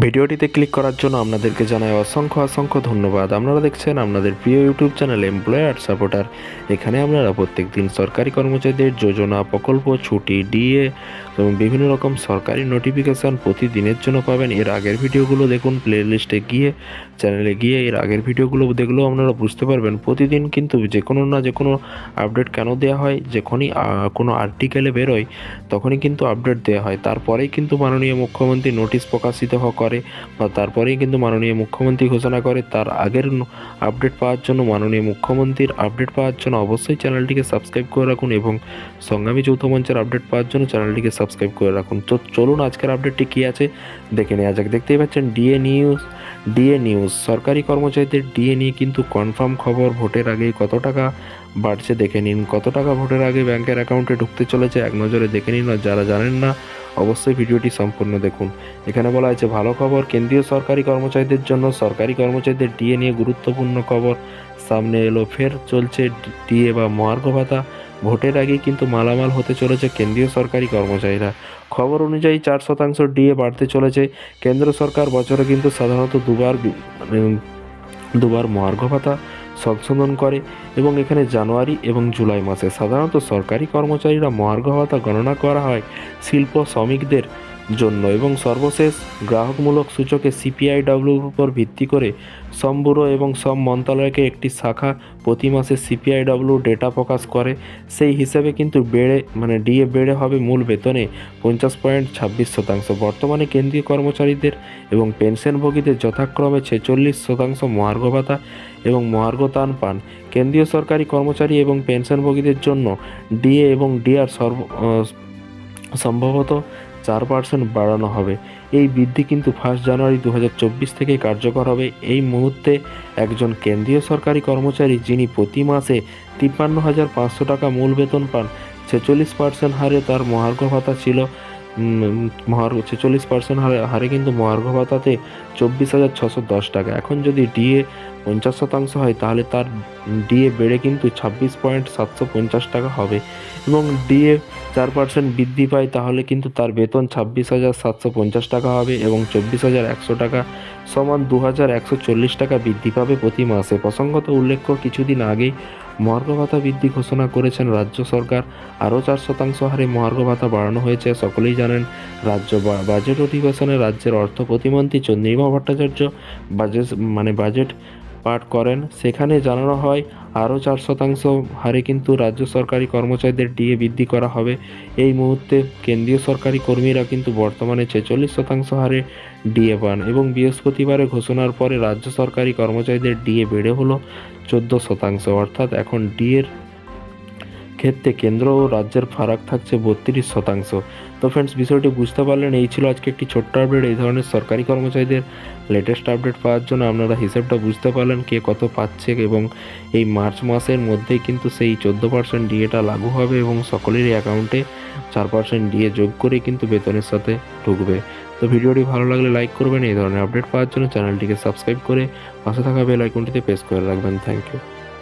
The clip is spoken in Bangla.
ভিডিওটিতে ক্লিক করার জন্য আপনাদেরকে জানাই অসংখ্য অসংখ্য ধন্যবাদ। আপনারা দেখছেন আপনাদের প্রিয় ইউটিউব চ্যানেল এমপ্লয়ার সাপোর্টার এখানে আপনারা প্রত্যেক দিন সরকারি কর্মচারীদের যোজনা, প্রকল্প, ছুটি, ডিএ এবং বিভিন্ন রকম সরকারি নোটিফিকেশান প্রতিদিনের জন্য পাবেন। এর আগের ভিডিওগুলো দেখুন প্লে লিস্টে গিয়ে চ্যানেলে গিয়ে এর আগের ভিডিওগুলো দেখলেও আপনারা বুঝতে পারবেন। প্রতিদিন কিন্তু যে কোনো না যে কোনো আপডেট কেন দেওয়া হয়, যখনই কোনো আর্টিকেলে বেরোয়, তখনই কিন্তু আপডেট দেওয়া হয়। তারপরেই কিন্তু মাননীয় মুখ্যমন্ত্রী নোটিশ প্রকাশিত হ- করে বা তারপরেই কিন্তু মাননীয় মুখ্যমন্ত্রী ঘোষণা করে, তার আগের আপডেট পাওয়ার জন্য মাননীয় মুখ্যমন্ত্রীর আপডেট পাওয়ার জন্য অবশ্যই চ্যানেলটিকে সাবস্ক্রাইব করে রাখুন এবং সংগ্রামী যৌথ মঞ্চের আপডেট পাওয়ার জন্য চ্যানেলটিকে সাবস্ক্রাইব করে রাখুন। তো চলুন আজকের আপডেটটি কী আছে দেখে নেওয়া যাক। দেখতেই পাচ্ছেন ডিএ নিউজ ডিএ নিউজ সরকারি কর্মচারীদের ডিএ নিয়ে কিন্তু কনফার্ম খবর ভোটের আগে কত টাকা বাড়ছে দেখে নিন। কত টাকা ভোটের আগে ব্যাংকের অ্যাকাউন্টে ঢুকতে চলেছে এক নজরে দেখে নিন। আর যারা জানেন না অবশ্যই ভিডিওটি সম্পূর্ণ দেখুন। এখানে বলা হয়েছে, ভালো খবর, কেন্দ্রীয় সরকারি কর্মচারীদের জন্য সরকারি কর্মচারীদের ডিএ নিয়ে গুরুত্বপূর্ণ খবর। সামনে এলো ফের চলছে ডিএ বা মহার্ঘ ভাতা। ভোটের আগেই কিন্তু মালামাল হতে চলেছে কেন্দ্রীয় সরকারি কর্মচারীরা। খবর অনুযায়ী চার শতাংশ ডিএ বাড়তে চলেছে। কেন্দ্র সরকার বছরে কিন্তু সাধারণত দুবার দুবার মহার্ঘ ভাতা সংশোধন করে এবং এখানে জানুয়ারি এবং জুলাই মাসে সাধারণত সরকারি কর্মচারীরা মহার্ঘ ভাতা গণনা করা হয়। শিল্প শ্রমিকদের জন্য এবং সর্বশেষ গ্রাহকমূলক সূচকে সিপিআই সিপিআইডব্লিউর উপর ভিত্তি করে শ্রম ব্যুরো এবং শ্রম মন্ত্রণালয়কে একটি শাখা প্রতি মাসে সিপিআই সিপিআইডব্লিউ ডেটা প্রকাশ করে। সেই হিসেবে কিন্তু বেড়ে মানে ডিএ বেড়ে হবে মূল বেতনে পঞ্চাশ পয়েন্ট ছাব্বিশ শতাংশ। বর্তমানে কেন্দ্রীয় কর্মচারীদের এবং পেনশনভোগীদের যথাক্রমে ছেচল্লিশ শতাংশ মহার্ঘ ভাতা এবং মহার্ঘ তান পান। কেন্দ্রীয় সরকারি কর্মচারী এবং পেনশনভোগীদের জন্য ডিএ এবং ডিআর সর্ব সম্ভবত চার পার্সেন্ট বাড়ানো হবে। এই বৃদ্ধি কিন্তু ফার্স্ট জানুয়ারি দু হাজার চব্বিশ থেকে কার্যকর হবে। এই মুহূর্তে একজন কেন্দ্রীয় সরকারি কর্মচারী যিনি প্রতি মাসে তিপ্পান্ন হাজার পাঁচশো টাকা মূল বেতন পান, ছেচল্লিশ পার্সেন্ট হারে তার মহার্ঘ ভাতা ছিল। মহার্ঘ ছেচল্লিশ পার্সেন্ট হারে হারে কিন্তু মহার্ঘ ভাতাতে চব্বিশ হাজার ছশো দশ টাকা। এখন যদি ডিএ পঞ্চাশ শতাংশ হয়, তাহলে তার ডিএ বেড়ে কিন্তু ছাব্বিশ পয়েন্ট সাতশো পঞ্চাশ টাকা হবে। এবং ডিএ চার পার্সেন্ট বৃদ্ধি পায়, তাহলে কিন্তু তার বেতন ছাব্বিশ হাজার সাতশো পঞ্চাশ টাকা হবে এবং চব্বিশ হাজার একশো টাকা সমান দু হাজার একশো চল্লিশ টাকা বৃদ্ধি পাবে প্রতি মাসে। প্রসঙ্গত উল্লেখ্য, কিছুদিন আগেই মহার্ঘ ভাতা বৃদ্ধি ঘোষণা করেছেন রাজ্য সরকার। আরও চার শতাংশ হারে মহার্ঘ ভাতা বাড়ানো হয়েছে। সকলেই জানেন, রাজ্য বাজেট অধিবেশনে রাজ্যের অর্থ প্রতিমন্ত্রী চন্দ্রিমা ভট্টাচার্য বাজেট মানে বাজেট পাঠ করেন। সেখানে জানানো হয়, আরও চার শতাংশ হারে কিন্তু রাজ্য সরকারি কর্মচারীদের ডিএ বৃদ্ধি করা হবে। এই মুহূর্তে কেন্দ্রীয় সরকারি কর্মীরা কিন্তু বর্তমানে ছেচল্লিশ শতাংশ হারে ডিএ পান এবং বৃহস্পতিবারে ঘোষণার পরে রাজ্য সরকারি কর্মচারীদের ডিএ বেড়ে হলো চোদ্দ শতাংশ। অর্থাৎ এখন ডিএর ক্ষেত্রে কেন্দ্র ও রাজ্যের ফারাক থাকছে বত্রিশ শতাংশ। তো ফ্রেন্ডস বিষয়টি বুঝতে পারলেন, এই ছিল আজকে একটি ছোট্ট আপডেট এই ধরনের সরকারি কর্মচারীদের লেটেস্ট আপডেট পাওয়ার জন্য আপনারা হিসেবটা বুঝতে পারলেন কে কত পাচ্ছে এবং এই মার্চ মাসের মধ্যেই কিন্তু সেই চোদ্দ পার্সেন্ট ডিএটা লাগু হবে এবং সকলেরই অ্যাকাউন্টে চার পার্সেন্ট ডিএ যোগ করে কিন্তু বেতনের সাথে ঢুকবে। তো ভিডিওটি ভালো লাগলে লাইক করবেন, এই ধরনের আপডেট পাওয়ার জন্য চ্যানেলটিকে সাবস্ক্রাইব করে পাশে থাকা বেল আইকনটিতে প্রেস করে রাখবেন। Thank you